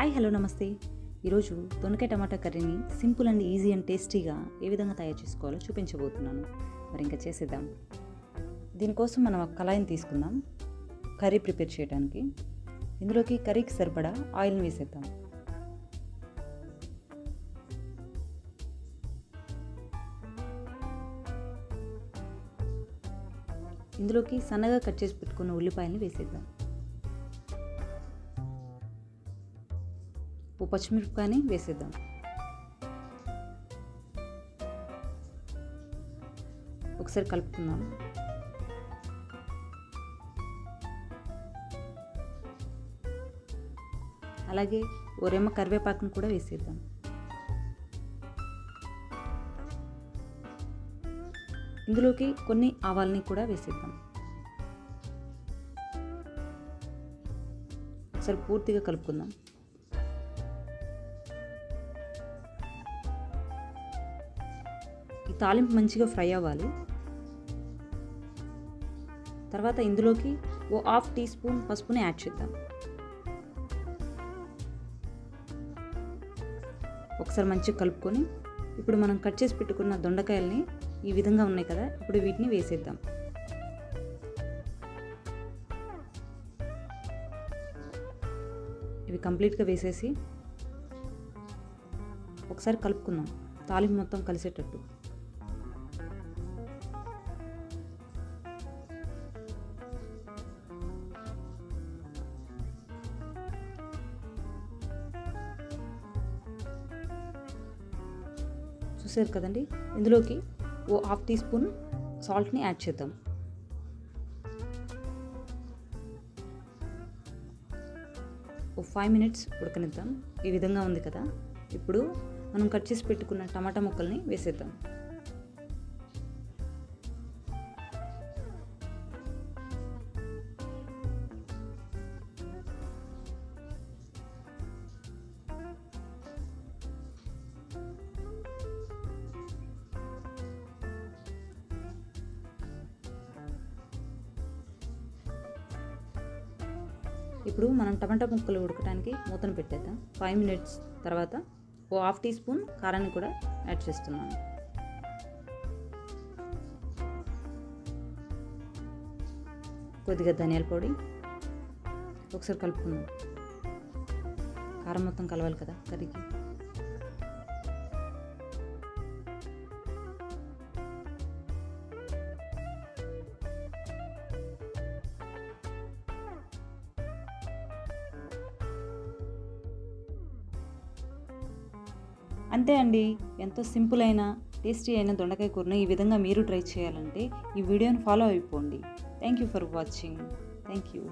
Hi hello నమస్తే. ఈరోజు తొనకాయ టమాటా కర్రీని సింపుల్ అండ్ ఈజీ అండ్ టేస్టీగా ఏ విధంగా తయారు చేసుకోవాలో చూపించబోతున్నాను. మరి ఇంకా చేసేద్దాం. దీనికోసం మనం ఒక కళాయిని తీసుకుందాం. కర్రీ ప్రిపేర్ చేయడానికి. ఇందులోకి కర్రీకి సరిపడా ఆయిల్ని వేసేద్దాం. ఇందులోకి సన్నగా కట్ చేసి పెట్టుకున్న ఉల్లిపాయల్ని వేసేద్దాం. ఓ పచ్చిమిరపకాయని వేసేద్దాం. ఒకసారి కలుపుకుందాం. అలాగే ఓ రెమ్మ కరివేపాకును కూడా వేసేద్దాం. ఇందులోకి కొన్ని ఆవాల్ని కూడా వేసేద్దాం. ఒకసారి పూర్తిగా కలుపుకుందాం. తాలింపు మంచిగా ఫ్రై అవ్వాలి. తర్వాత ఇందులోకి ఓ హాఫ్ టీ స్పూన్ పసుపుని యాడ్ చేద్దాం. ఒకసారి మంచిగా కలుపుకొని ఇప్పుడు మనం కట్ చేసి పెట్టుకున్న దొండకాయల్ని ఈ విధంగా ఉన్నాయి కదా ఇప్పుడు వీటిని వేసేద్దాం. ఇవి కంప్లీట్గా వేసేసి ఒకసారి కలుపుకుందాం. తాలింపు మొత్తం కలిసేటట్టు. చూసారు కదండి? ఇందులోకి ఓ హాఫ్ టీ స్పూన్ సాల్ట్ని యాడ్ చేద్దాం. ఓ ఫైవ్ మినిట్స్ ఉడకనిద్దాం. ఈ విధంగా ఉంది కదా? ఇప్పుడు మనం కట్ చేసి పెట్టుకున్న టమాటా ముక్కల్ని వేసేద్దాం. ఇప్పుడు మనం టమాటా ముక్కలు ఉడకడానికి మూతను పెట్టేద్దాం. ఫైవ్ మినిట్స్ తర్వాత ఓ హాఫ్ టీ స్పూన్ కారాన్ని కూడా యాడ్ చేస్తున్నాను. కొద్దిగా ధనియాల పొడి ఒకసారి కలుపుకుందాం. కారం మొత్తం కలవాలి కదా కర్రీకి. అంతే అండి. ఎంతో సింపుల్ అయిన టేస్టీ అయిన దొండకాయ కూరను ఈ విధంగా మీరు ట్రై చేయాలంటే ఈ వీడియోని ఫాలో అయిపోండి. Thank you for watching. Thank you.